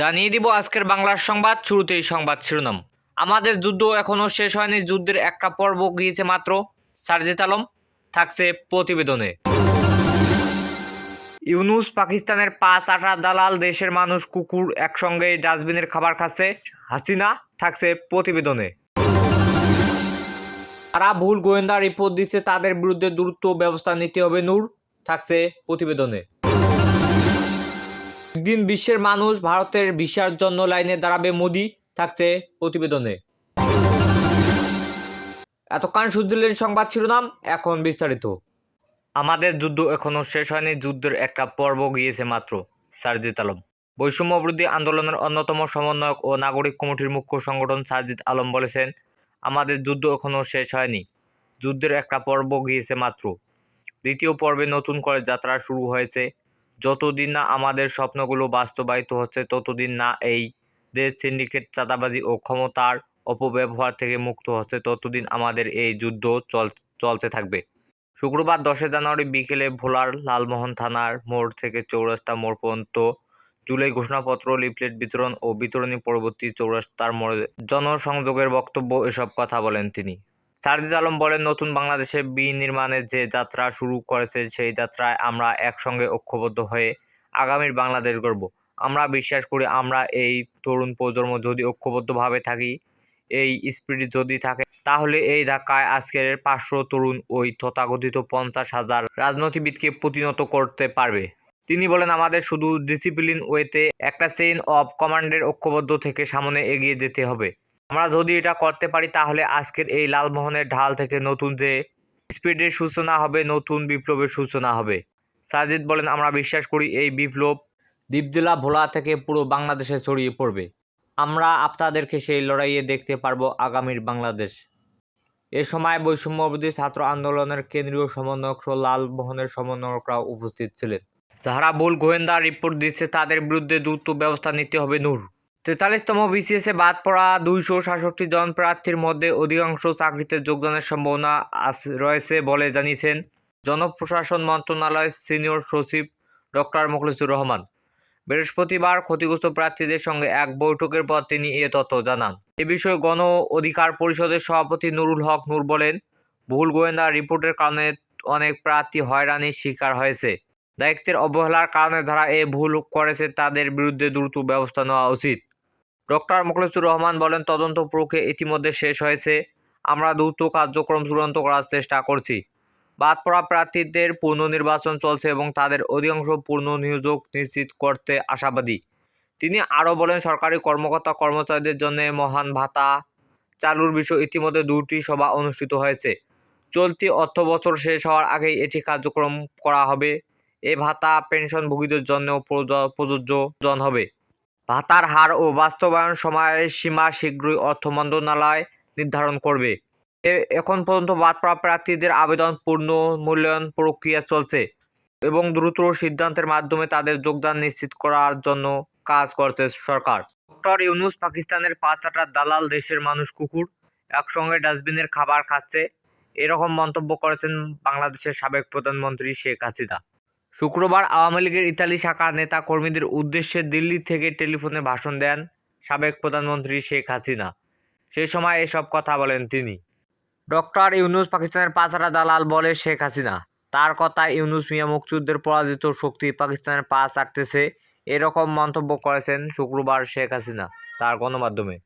জানিয়ে দিব আজকের বাংলার সংবাদ, শুরুতেই সংবাদ শিরোনাম। আমাদের যুদ্ধ এখনও শেষ হয়নি, যুদ্ধের একটা পর্ব গিয়েছে মাত্র, সারজিত আলম, থাকছে প্রতিবেদনে। ইউনুস পাকিস্তানের পাঁচ আটা দালাল দেশের মানুষ কুকুর একসঙ্গে ডাস্টবিনের খাবার খাচ্ছে, হাসিনা থাকছে প্রতিবেদনে। তারা ভুল গোয়েন্দা রিপোর্ট দিচ্ছে, তাদের বিরুদ্ধে দ্রুত ব্যবস্থা নিতে হবে, নূর, থাকছে প্রতিবেদনে। একদিন বিশ্বের মানুষ ভারতের ভিসার জন্য লাইনে দাঁড়াবে মোদি থাকছে প্রতিবেদনে। এতক্ষণ শুনছিলেন সংবাদ শিরোনাম, এখন বিস্তারিত। আমাদের যুদ্ধ এখনও শেষ হয়নি, যুদ্ধের একটা পর্ব গিয়েছে মাত্র, সারজিত আলম। বৈষম্য বিরোধী আন্দোলনের অন্যতম সমন্বয়ক ও নাগরিক কমিটির মুখ্য সংগঠন সারজিৎ আলম বলেছেন, আমাদের যুদ্ধ এখনও শেষ হয়নি, যুদ্ধের একটা পর্ব গিয়েছে মাত্র। দ্বিতীয় পর্বে নতুন করে যাত্রা শুরু হয়েছে যতদিন না আমাদের স্বপ্নগুলো বাস্তবায়িত হচ্ছে, ততদিন না এই দেশ সিন্ডিকেট চাঁদাবাজি ও ক্ষমতার অপব্যবহার থেকে মুক্ত হচ্ছে, ততদিন আমাদের এই যুদ্ধ চল, চলতে থাকবে। শুক্রবার দশে জানুয়ারি বিকেলে ভোলার লালমোহন থানার মোড় থেকে চৌরাস্তা মোড় পর্যন্ত জুলাই ঘোষণাপত্র, লিফলেট বিতরণ ও বিতরণী পরবর্তী চৌরাস্তার মোড়ে জনসংযোগের বক্তব্য, এসব কথা বলেন তিনি। সারজিদ আলম বলেন, নতুন বাংলাদেশে বিনির্মাণের যে যাত্রা শুরু করেছে, সেই যাত্রায় আমরা একসঙ্গে ঐক্যবদ্ধ হয়ে আগামীর বাংলাদেশ গড়ব। আমরা বিশ্বাস করি, আমরা এই তরুণ প্রজন্ম যদি ঐক্যবদ্ধভাবে থাকি, এই স্পিরিট যদি থাকে, তাহলে এই ধাক্কায় আজকের পাঁচশো তরুণ ওই তথাকথিত পঞ্চাশ হাজার রাজনীতিবিদকে প্রতিনত করতে পারবে। তিনি বলেন, আমাদের শুধু ডিসিপ্লিন ওয়েতে একটা চেইন অফ কমান্ডের ঐক্যবদ্ধ থেকে সামনে এগিয়ে যেতে হবে। আমরা যদি এটা করতে পারি, তাহলে আজকের এই লালমোহনের ঢাল থেকে নতুন যে স্পিডের সূচনা হবে, নতুন বিপ্লবের সূচনা হবে। সাজিদ বলেন, আমরা বিশ্বাস করি এই বিপ্লব দ্বীপজেলা ভোলা থেকে পুরো বাংলাদেশে ছড়িয়ে পড়বে। আমরা আপনাদেরকে সেই লড়াইয়ে দেখতে পারব আগামীর বাংলাদেশ। এ সময় বৈষম্যবিরোধী ছাত্র আন্দোলনের কেন্দ্রীয় সমন্বয়ক লালমোহনের সমন্বয়করাও উপস্থিত ছিলেন। যারা ভুল গোয়েন্দা রিপোর্ট দিচ্ছে, তাদের বিরুদ্ধে দ্রুত ব্যবস্থা নিতে হবে নূর। তেতাল্লিশতম বিসিএসে বাদ পড়া দুইশো সাতষট্টি জন প্রার্থীর মধ্যে অধিকাংশ চাকরিতে যোগদানের সম্ভাবনা রয়েছে বলে জানিয়েছেন জনপ্রশাসন মন্ত্রণালয়ের সিনিয়র সচিব ডক্টর মুখলিসুর রহমান। বৃহস্পতিবার ক্ষতিগ্রস্ত প্রার্থীদের সঙ্গে এক বৈঠকের পর তিনি এ তথ্য জানান। এ বিষয়ে গণ অধিকার পরিষদের সভাপতি নুরুল হক নূর বলেন ভুল গোয়েন্দা রিপোর্টের কারণে অনেক প্রার্থী হয়রানির শিকার হয়েছে। দায়িত্বের অবহেলার কারণে যারা এ ভুল করেছে তাদের বিরুদ্ধে দ্রুত ব্যবস্থা নেওয়া উচিত। ডক্টর মুখলিসুর রহমান বলেন, তদন্ত প্রক্রিয়া ইতিমধ্যে শেষ হয়েছে। আমরা দ্রুত কার্যক্রম চূড়ান্ত করার চেষ্টা করছি। বাদ পড়া প্রার্থীদের পুনর্নির্বাচন চলছে এবং তাদের অধিকাংশ পূর্ণ নিয়োগ নিশ্চিত করতে আশাবাদী। তিনি আরও বলেন, সরকারি কর্মকর্তা কর্মচারীদের জন্য মহান ভাতা চালুর বিষয়ে ইতিমধ্যে দুটি সভা অনুষ্ঠিত হয়েছে। চলতি অর্থ বছর শেষ হওয়ার আগেই এটি কার্যক্রম করা হবে। এ ভাতা পেনশনভোগীদের জন্য প্রজ- প্রযোজ্য হবে। ভাতার হার ও বাস্তবায়ন সময়ের সীমা শীঘ্রই অর্থ মন্ত্রণালয় নির্ধারণ করবে। এখন পর্যন্ত বাদ পড়া প্রার্থীদের আবেদন পূর্ণ মূল্যায়ন প্রক্রিয়া চলছে এবং দ্রুত সিদ্ধান্তের মাধ্যমে তাদের যোগদান নিশ্চিত করার জন্য কাজ করছে সরকার। ডক্টর ইউনুস পাকিস্তানের পাঁচ আটার দালাল দেশের মানুষ কুকুর, একসঙ্গে ডাস্টবিনের খাবার খাচ্ছে, এরকম মন্তব্য করেছেন বাংলাদেশের সাবেক প্রধানমন্ত্রী শেখ হাসিনা। শুক্রবার আওয়ামী লীগের ইতালি শাখার নেতা কর্মীদের উদ্দেশ্যে দিল্লি থেকে টেলিফোনে ভাষণ দেন সাবেক প্রধানমন্ত্রী শেখ হাসিনা। সে সময় এসব কথা বলেন তিনি। ডক্টর ইউনুস পাকিস্তানের পাঁচারা দালাল বলে শেখ হাসিনা। তার কথায় ইউনুস মিয়া মুক্তিযুদ্ধের পরাজিত শক্তি পাকিস্তানের পা চাটতেছে এরকম মন্তব্য করেছেন শুক্রবার শেখ হাসিনা তার গণমাধ্যমে।